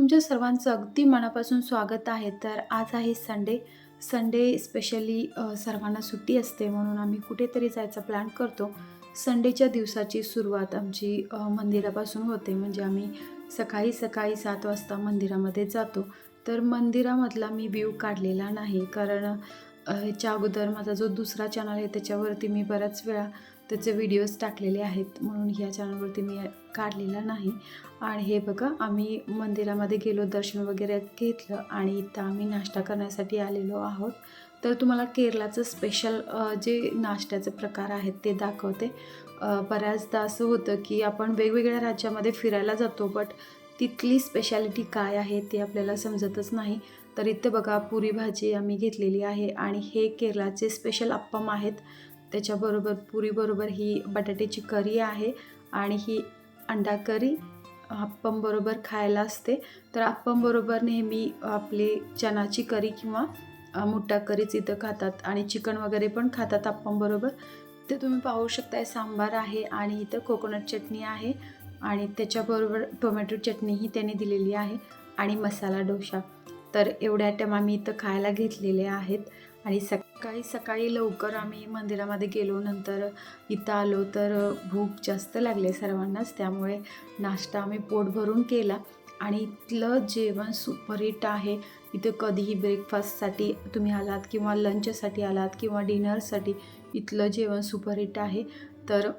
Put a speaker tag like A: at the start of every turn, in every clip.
A: तुमच्या सर्वांचं अगदी मनापासून स्वागत आहे. तर आज आहे संडे. संडे स्पेशली सर्वांना सुट्टी असते म्हणून आम्ही कुठेतरी जायचा प्लॅन करतो. संडेच्या दिवसाची सुरुवात आमची मंदिरापासून होते. म्हणजे आम्ही सकाळी सकाळी सात वाजता मंदिरामध्ये जातो. तर मंदिरामधला मी व्ह्यू काढलेला नाही. कारण ह्याच्या अगोदर माझा जो दुसरा चॅनल आहे त्याच्यावरती मी बऱ्याच वेळा त्याचे व्हिडिओज टाकलेले आहेत म्हणून ह्या चॅनलवरती मी काढलेला नाही. आणि हे बघा आम्ही मंदिरामध्ये गेलो दर्शन वगैरे घेतलं आणि इथं आम्ही नाश्ता करण्यासाठी आलेलो आहोत. तर तुम्हाला केरलाचं स्पेशल जे नाश्त्याचे प्रकार आहेत ते दाखवते. बऱ्याचदा असं होतं की आपण वेगवेगळ्या राज्यामध्ये फिरायला जातो बट तिथली स्पेशालिटी काय आहे ते आपल्याला समजतच नाही. तर इथं बघा पुरी भाजी आम्ही घेतलेली आहे आणि हे केरळाचे स्पेशल अप्पम आहेत. त्याच्याबरोबर पुरीबरोबर ही बटाट्याची करी आहे आणि ही अंडा करी अप्पमबरोबर खायला असते. तर अप्पमबरोबर नेहमी आपली चणाची करी किंवा मुठा करीच इथं खातात आणि चिकन वगैरे पण खातात अप्पमबरोबर ते तुम्ही पाहू शकताय सांबार आहे आणि इथं कोकोनट चटणी आहे आणि त्याच्याबरोबर टोमॅटो चटणीही त्याने दिलेली आहे आणि मसाला डोसा. तर एवढ्या आयटम आम्ही इथं खायला घेतलेले आहेत आणि सकाळी सकाळी लवकर आम्ही मंदिरामध्ये गेलो. नंतर इथं आलो तर भूक जास्त लागले सर्वांनाच. त्यामुळे नाश्ता आम्ही पोट भरून केला. आणि इथलं जेवण सुपरहिट आहे. इथं कधीही ब्रेकफास्टसाठी तुम्ही आलात किंवा लंचसाठी आलात किंवा डिनरसाठी इथलं जेवण सुपरहिट आहे. तर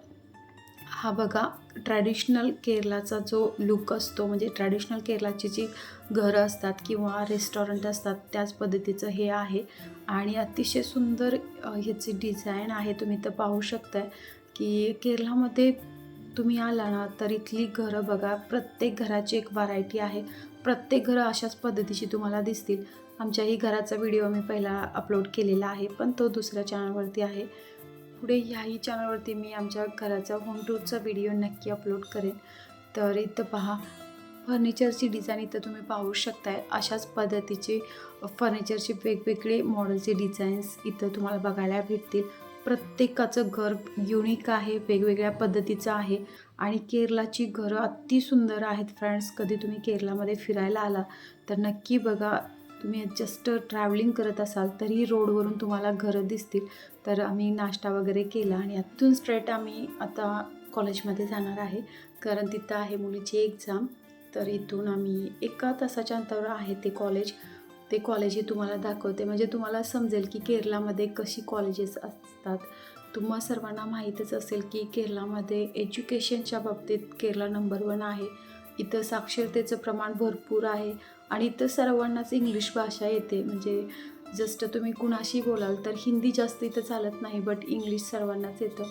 A: हा बघा ट्रॅडिशनल केरलाचा जो लुक असतो म्हणजे ट्रॅडिशनल केरलाची जी घरं असतात किंवा रेस्टॉरंट असतात त्याच पद्धतीचं हे आहे. आणि अतिशय सुंदर ह्याची डिझाईन आहे. तुम्ही तर पाहू शकताय की केरलामध्ये तुम्ही आला ना तर इथली घरं बघा प्रत्येक घराची एक व्हरायटी आहे. प्रत्येक घरं अशाच पद्धतीची तुम्हाला दिसतील. आमच्याही घराचा व्हिडिओ मी पहिला अपलोड केलेला आहे पण तो दुसऱ्या चॅनलवरती आहे. पुढे ह्याही चॅनलवरती मी आमच्या घराचा होम टूरचा व्हिडिओ नक्की अपलोड करेन. तर इथं पहा फर्निचरची डिझाईन इथं तुम्ही पाहू शकताय. अशाच पद्धतीचे फर्निचरचे वेगवेगळे मॉडेलचे डिझाईन्स इथं तुम्हाला बघायला भेटतील. प्रत्येकाचं घर युनिक आहे वेगवेगळ्या पद्धतीचं आहे. आणि केरलाची घरं अति सुंदर आहेत फ्रेंड्स कधी तुम्ही केरलामध्ये फिरायला आला तर नक्की बघा तुम्ही जस्ट ट्रॅव्हलिंग करत असाल तरी रोडवरून तुम्हाला घरं दिसतील. तर आम्ही नाश्ता वगैरे केला आणि आतून स्ट्रेट आम्ही आता कॉलेजमध्ये जाणार आहे. कारण तिथं आहे मुलीची एक्झाम तर इथून आम्ही एका तासाच्या अंतरावर आहे ते कॉलेज ते कॉलेजही तुम्हाला दाखवते. म्हणजे तुम्हाला समजेल की केरलामध्ये कशी कॉलेजेस असतात. तुम्हा सर्वांना माहीतच असेल की केरलामध्ये एज्युकेशनच्या बाबतीत केरला नंबर वन आहे. इथं साक्षरतेचं प्रमाण भरपूर आहे आणि इथं सर्वांनाच इंग्लिश भाषा येते. म्हणजे जस्ट तुम्ही कुणाशी बोलाल तर हिंदी जास्त इथं चालत नाही बट इंग्लिश सर्वांनाच येतं.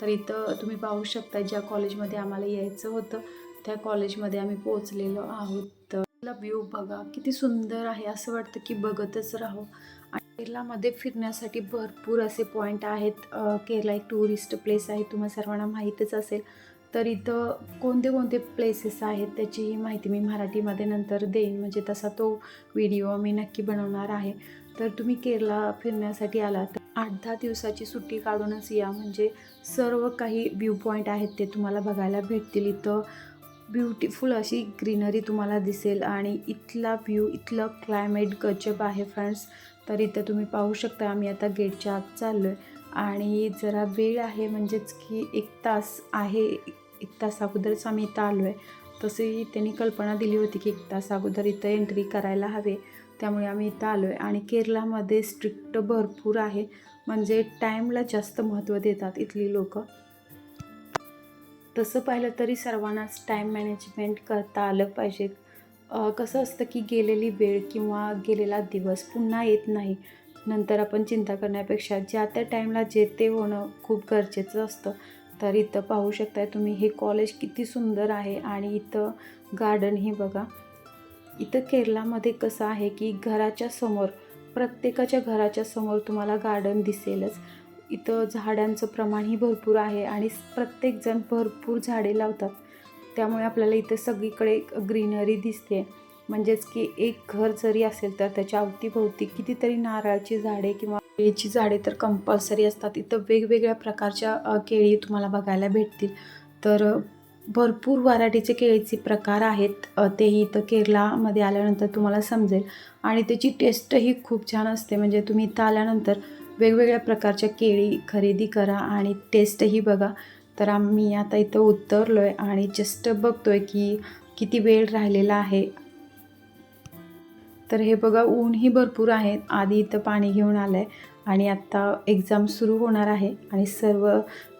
A: तर इथं तुम्ही पाहू शकता ज्या कॉलेजमध्ये आम्हाला यायचं होतं त्या कॉलेजमध्ये आम्ही पोहोचलेलो आहोत. तर व्ह्यू बघा किती सुंदर आहे असं वाटतं की बघतच राहू केरलामध्ये फिरण्यासाठी भरपूर असे पॉईंट आहेत. केरला एक टुरिस्ट प्लेस आहे. तुम्हाला सर्वांना माहीतच असेल. तर इथं कोणते कोणते प्लेसेस आहेत? त्याचीही माहिती मी मराठीमध्ये नंतर देईन. म्हणजे तसा तो व्हिडिओ मी नक्की बनवणार आहे. तर तुम्ही केरला फिरण्यासाठी आला तर आठ दहा दिवसाची सुट्टी काढूनच या. म्हणजे सर्व काही व्ह्यू पॉईंट आहेत ते तुम्हाला बघायला भेटतील. इथं ब्युटिफुल अशी ग्रीनरी तुम्हाला दिसेल. आणि इथला व्ह्यू इथलं क्लायमेट गजब आहे फ्रेंड्स तर इथं तुम्ही पाहू शकता आम्ही आता गेटच्या आत चाललो आहे आणि जरा वेळ आहे म्हणजेच की एक तास आहे एक तास अगोदरच आम्ही इथं आलो आहे तसेही त्यांनी कल्पना दिली होती की एक तास अगोदर इथं एंट्री करायला हवे. त्यामुळे आम्ही इथं आलो आहे आणि केरलामध्ये स्ट्रिक्ट भरपूर आहे. म्हणजे टाईमला जास्त महत्त्व देतात इथली लोकं. तसं पाहिलं तरी सर्वांनाच टाईम मॅनेजमेंट करता आलं पाहिजे. कसं असतं की गेलेली वेळ किंवा गेलेला दिवस पुन्हा येत नाही. नंतर आपण चिंता करण्यापेक्षा ज्या त्या टाईमला जे ते होणं खूप गरजेचं असतं. तर इथं पाहू शकताय तुम्ही हे कॉलेज किती सुंदर आहे आणि इथं गार्डन हे बघा. इथं केरलामध्ये कसं आहे की घराच्या समोर प्रत्येकाच्या घराच्या समोर तुम्हाला गार्डन दिसेलच. इथं झाडांचं प्रमाणही भरपूर आहे आणि प्रत्येकजण भरपूर झाडे लावतात. त्यामुळे आपल्याला इथं सगळीकडे ग्रीनरी दिसते. म्हणजेच की एक घर जरी असेल तर त्याच्या अवतीभोवती कितीतरी नारळाची झाडे किंवा केळीची झाडे तर कंपल्सरी असतात. इथं वेगवेगळ्या प्रकारच्या केळी तुम्हाला बघायला भेटतील. तर भरपूर व्हरायटीचे केळीचे प्रकार आहेत. तेही इथं केरलामध्ये आल्यानंतर तुम्हाला समजेल. आणि त्याची टेस्टही खूप छान असते. म्हणजे तुम्ही इथं आल्यानंतर वेगवेगळ्या प्रकारच्या केळी खरेदी करा आणि टेस्टही बघा. तर आम्ही आता इथं उतरलो आहे आणि जस्ट बघतो आहे की किती वेळ राहिलेला आहे. तर हे बघा ऊनही भरपूर आहे. आधी इथं पाणी घेऊन आलं आहे आणि आत्ता एक्झाम सुरू होणार आहे आणि सर्व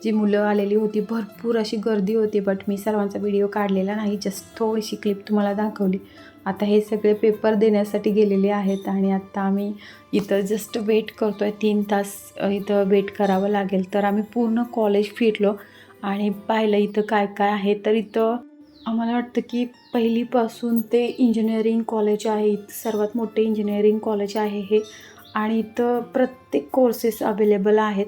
A: जी मुलं आलेली होती भरपूर अशी गर्दी होती बट मी सर्वांचा व्हिडिओ काढलेला नाही जस्ट थोडीशी क्लिप तुम्हाला दाखवली. आता हे सगळे पेपर देण्यासाठी गेलेले आहेत आणि आत्ता आम्ही इथं जस्ट वेट करतो आहे तीन तास इथं वेट करावं लागेल. तर आम्ही पूर्ण कॉलेज फिरलो. आणि पाहिलं इथं काय काय आहे तर इथं आम्हाला वाटतं की पहिलीपासून ते इंजिनिअरिंग कॉलेज आहे इथं सर्वात मोठे इंजिनिअरिंग कॉलेज आहे हे. आणि इथं प्रत्येक कोर्सेस अवेलेबल आहेत.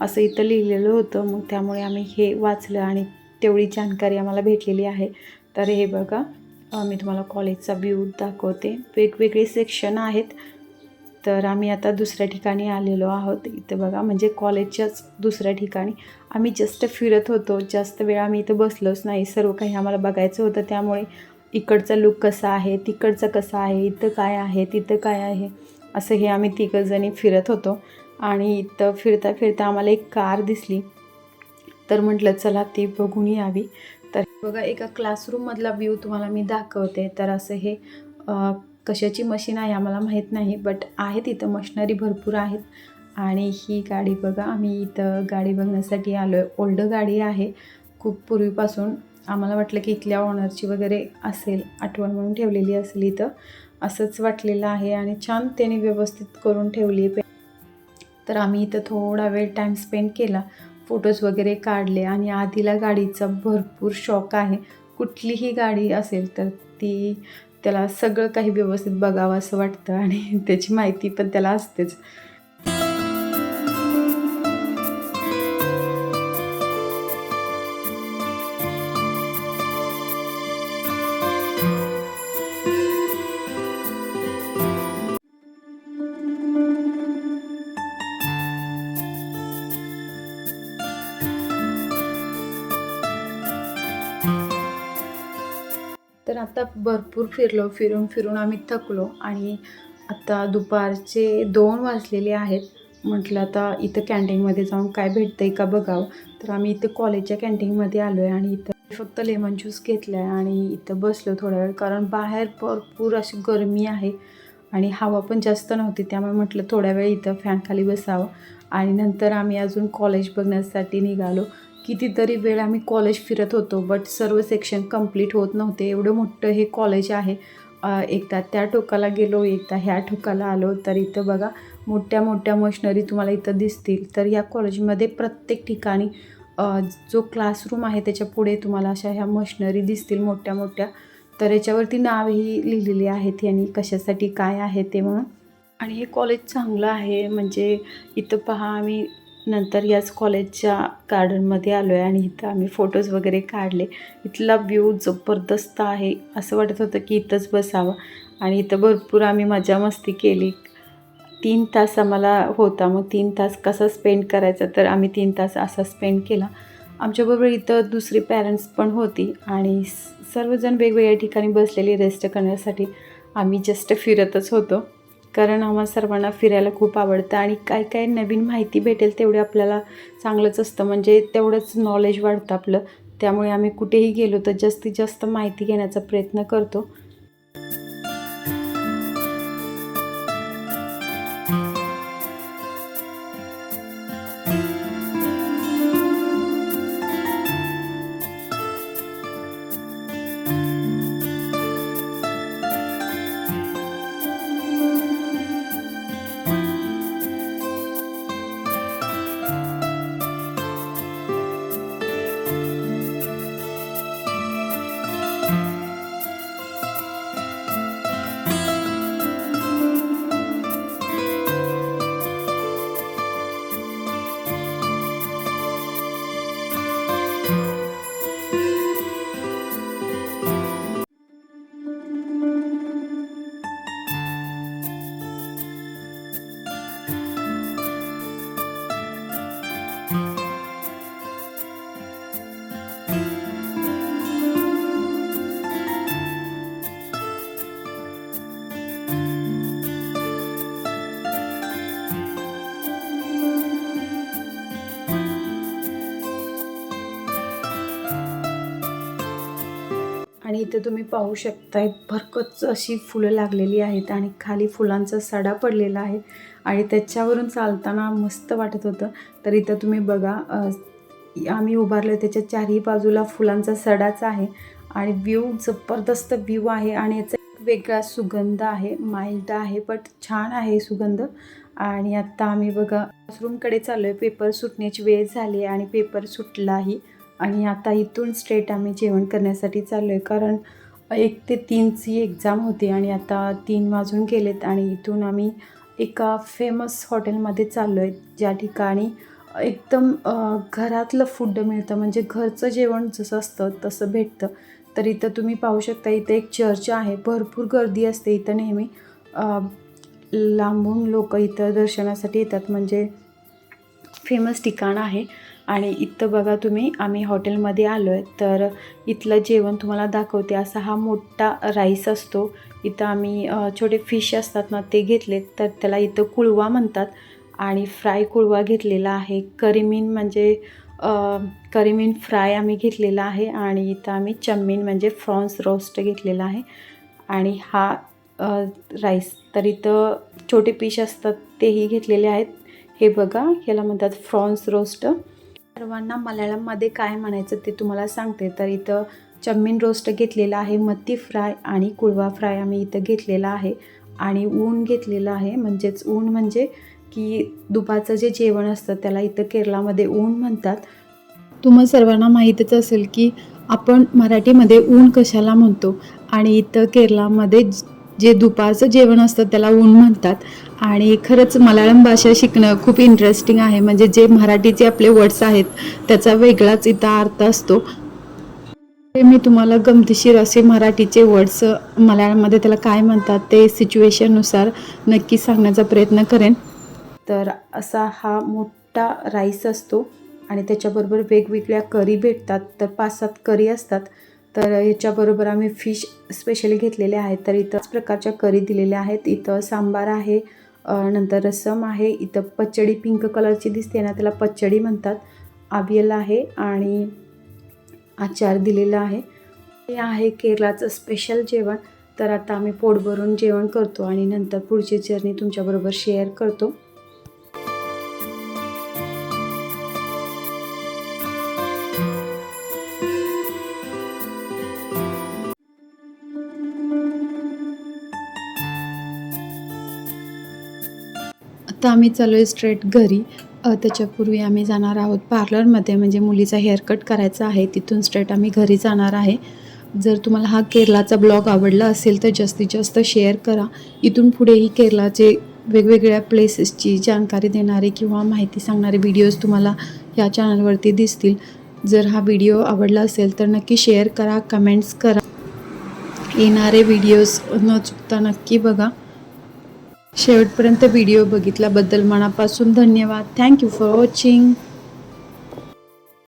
A: असं इथं लिहिलेलं होतं मग त्यामुळे आम्ही हे वाचलं आणि तेवढी जानकारी आम्हाला भेटलेली आहे. तर हे बघा मी तुम्हाला कॉलेजचा व्ह्यू दाखवते. वेगवेगळे सेक्शन आहेत. तर आम्ही आता दुसऱ्या ठिकाणी आलेलो आहोत. इथं बघा म्हणजे कॉलेजच्याच दुसऱ्या ठिकाणी. आम्ही जस्ट फिरत होतो. जास्त वेळ आम्ही इथं बसलोच नाही. सर्व काही आम्हाला बघायचं होतं. त्यामुळे इकडचा लुक कसा आहे? तिकडचं कसं आहे? इथं काय आहे? तिथं काय आहे? असं हे आम्ही तिघंजणी फिरत होतो. आणि इथं फिरता फिरता आम्हाला एक कार दिसली. तर म्हटलं चला ती बघून यावी. तर बघा एका क्लासरूममधला व्ह्यू तुम्हाला मी दाखवते. तर असं हे कशाची मशीन आहे आम्हाला माहीत नाही बट आहेत इथं मशिनरी भरपूर आहेत. आणि ही गाडी बघा आम्ही इथं गाडी बघण्यासाठी आलो आहे ओल्ड गाडी आहे. खूप पूर्वीपासून आम्हाला वाटलं की इथल्या ओनरची वगैरे असेल आठवण म्हणून ठेवलेली असेल इथं. असंच वाटलेलं आहे आणि छान त्याने व्यवस्थित करून ठेवली आहे. तर आम्ही इथं थोडा वेळ टाईम स्पेंड केला. फोटोज वगैरे काढले आणि आधीला गाडीचा भरपूर शॉक आहे. कुठलीही गाडी असेल तर ती त्याला सगळं काही व्यवस्थित बघावं असं वाटतं आणि त्याची माहिती पण त्याला असतेच. आता भरपूर फिरलो फिरून फिरून आम्ही थकलो आणि आता दुपारचे दोन वाजलेले आहेत. म्हटलं आता इथं कॅन्टीनमध्ये जाऊन काय भेटतं आहे का बघावं. तर आम्ही इथं कॉलेजच्या कॅन्टीनमध्ये आलो आहे आणि इथं फक्त लेमन ज्यूस घेतला आहे आणि इथं बसलो थोडा वेळ. कारण बाहेर भरपूर अशी गरमी आहे आणि हवा पण जास्त नव्हती. त्यामुळे म्हटलं थोड्या वेळ इथं फॅनखाली बसावं. आणि नंतर आम्ही अजून कॉलेज बघण्यासाठी निघालो. कितीतरी वेळ आम्ही कॉलेज फिरत होतो बट सर्व सेक्शन कंप्लीट होत नव्हते. एवढं मोठं हे कॉलेज आहे. एकदा त्या टोकाला गेलो एकदा ह्या टोकाला आलो. तर इथं बघा मोठ्या मोठ्या मशिनरी तुम्हाला इथं दिसतील. तर या कॉलेजमध्ये प्रत्येक ठिकाणी जो क्लासरूम आहे त्याच्या पुढे तुम्हाला अशा ह्या मशनरी दिसतील मोठ्या मोठ्या. तर याच्यावरती नावही लिहिलेली आहेत यांनी कशासाठी काय आहे ते म्हणून. आणि हे कॉलेज चांगलं आहे. म्हणजे इथं पहा आम्ही नंतर याच कॉलेजच्या गार्डनमध्ये आलो आहे आणि इथं आम्ही फोटोज वगैरे काढले. इथला व्ह्यू जबरदस्त आहे असं वाटत होतं की इथंच बसावं. आणि इथं भरपूर आम्ही मजा मस्ती केली. तीन तास आम्हाला होता. मग तीन तास कसा स्पेंड करायचा? तर आम्ही तीन तास असा स्पेंड केला. आमच्याबरोबर इथं दुसरी पॅरेंट्स पण होती आणि सर्वजण वेगवेगळ्या ठिकाणी बसलेली रेस्ट करण्यासाठी आम्ही जस्ट फिरतच होतो. कारण आम्हाला सर्वांना फिरायला खूप आवडतं आणि काय काय नवीन माहिती भेटेल तेवढे आपल्याला चांगलंच असतं. म्हणजे तेवढंच नॉलेज वाढतं आपलं. त्यामुळे आम्ही कुठेही गेलो तर जास्तीत जास्त माहिती घेण्याचा प्रयत्न करतो. इथे तुम्ही पाहू शकताय भरकच अशी फुलं लागलेली आहेत आणि खाली फुलांचा सडा पडलेला आहे आणि त्याच्यावरून चालताना मस्त वाटत होतं. तर इथं तुम्ही बघा आम्ही उभारलो त्याच्या चारही बाजूला फुलांचा सडाच आहे आणि व्ह्यू जबरदस्त व्ह्यू आहे आणि याचा एक वेगळा सुगंध आहे माइल्ड आहे बट छान आहे सुगंध. आणि आत्ता आम्ही बघा क्लासरूमकडे चाललो आहे पेपर सुटण्याची वेळ झाली आणि पेपर सुटलाही. आणि आता इथून स्ट्रेट आम्ही जेवण करण्यासाठी चाललो आहे कारण एक ते तीनची एक्झाम होती आणि आता तीन वाजून गेलेत आणि इथून आम्ही एका फेमस हॉटेलमध्ये चाललो आहे ज्या ठिकाणी एकदम घरातलं फूड मिळतं. म्हणजे घरचं जेवण जसं असतं तसं भेटतं. तर इथं तुम्ही पाहू शकता इथं एक चर्च आहे. भरपूर गर्दी असते. इथं नेहमी लांबून लोक इथं दर्शनासाठी येतात. म्हणजे फेमस ठिकाण आहे. आणि इथं बघा तुम्ही आम्ही हॉटेलमध्ये आलो आहे तर इथलं जेवण तुम्हाला दाखवते. असा हा मोठा राईस असतो. इथं आम्ही छोटे फिश असतात ना ते घेतलेत तर त्याला इथं कुळवा म्हणतात. आणि फ्राय कुळवा घेतलेला आहे. करीमीन म्हणजे करीमीन फ्राय आम्ही घेतलेला आहे. आणि इथं आम्ही चम्मीन म्हणजे फ्रॉन्स रोस्ट घेतलेला आहे. आणि हा राईस. तर इथं छोटे पीस असतात तेही घेतलेले आहेत. हे बघा याला म्हणतात फ्रॉन्स रोस्ट. सर्वांना मल्याळममध्ये काय म्हणायचं ते तुम्हाला सांगते. तर इथं चम्मीन रोस्ट घेतलेला आहे मत्ती फ्राय आणि कुळवा फ्राय आम्ही इथं घेतलेला आहे. आणि ऊन घेतलेलं आहे म्हणजेच ऊन म्हणजे की दुपारचं जे जेवण असतं त्याला इथं केरळामध्ये ऊन म्हणतात. तुम्हा सर्वांना माहीतच असेल की आपण मराठीमध्ये ऊन कशाला म्हणतो? आणि इथं केरळामध्ये जे दुपारचं जेवण असतं त्याला ऊन म्हणतात. आणि खरंच मल्याळम भाषा शिकणं खूप इंटरेस्टिंग आहे. म्हणजे जे मराठीचे आपले वर्ड्स आहेत त्याचा वेगळाच इथं अर्थ असतो. ते मी तुम्हाला गमतीशीर असे मराठीचे वर्ड्स मल्याळममध्ये त्याला काय म्हणतात ते सिच्युएशननुसार नक्की सांगण्याचा प्रयत्न करेन. तर असा हा मोठा राईस असतो आणि त्याच्याबरोबर वेगवेगळ्या करी भेटतात. तर पाच सात करी असतात. तर ह्याच्याबरोबर आम्ही फिश स्पेशली घेतलेले आहेत. तर इथंच प्रकारच्या करी दिलेल्या आहेत. इथं सांबार आहे नंतर रसम आहे इथं पचडी पिंक कलरची दिसते ना त्याला पचडी म्हणतात. आवियल आहे आणि आचार दिलेला आहे. हे आहे केरळाचं स्पेशल जेवण. तर आता आम्ही पोट भरून जेवण करतो आणि नंतर पुढची जर्नी तुमच्याबरोबर शेअर करतो. आम्ही चालू आहे स्ट्रेट घरी त्याच्यापूर्वी आम्ही जाणार आहोत पार्लरमध्ये म्हणजे मुलीचा हेअरकट करायचा आहे तिथून स्ट्रेट आम्ही घरी जाणार आहे. जर तुम्हाला हा केरलाचा ब्लॉग आवडला असेल तर जास्तीत जास्त शेअर करा. इथून पुढेही केरलाचे वेगवेगळ्या प्लेसेसची जानकारी देणारे किंवा माहिती सांगणारे व्हिडिओज तुम्हाला या चॅनलवरती दिसतील. जर हा व्हिडिओ आवडला असेल तर नक्की शेअर करा कमेंट्स करा. येणारे व्हिडिओज न चुकता नक्की बघा. शेवटपर्यंत व्हिडिओ बघितल्याबद्दल मनापासून धन्यवाद. Thank you for watching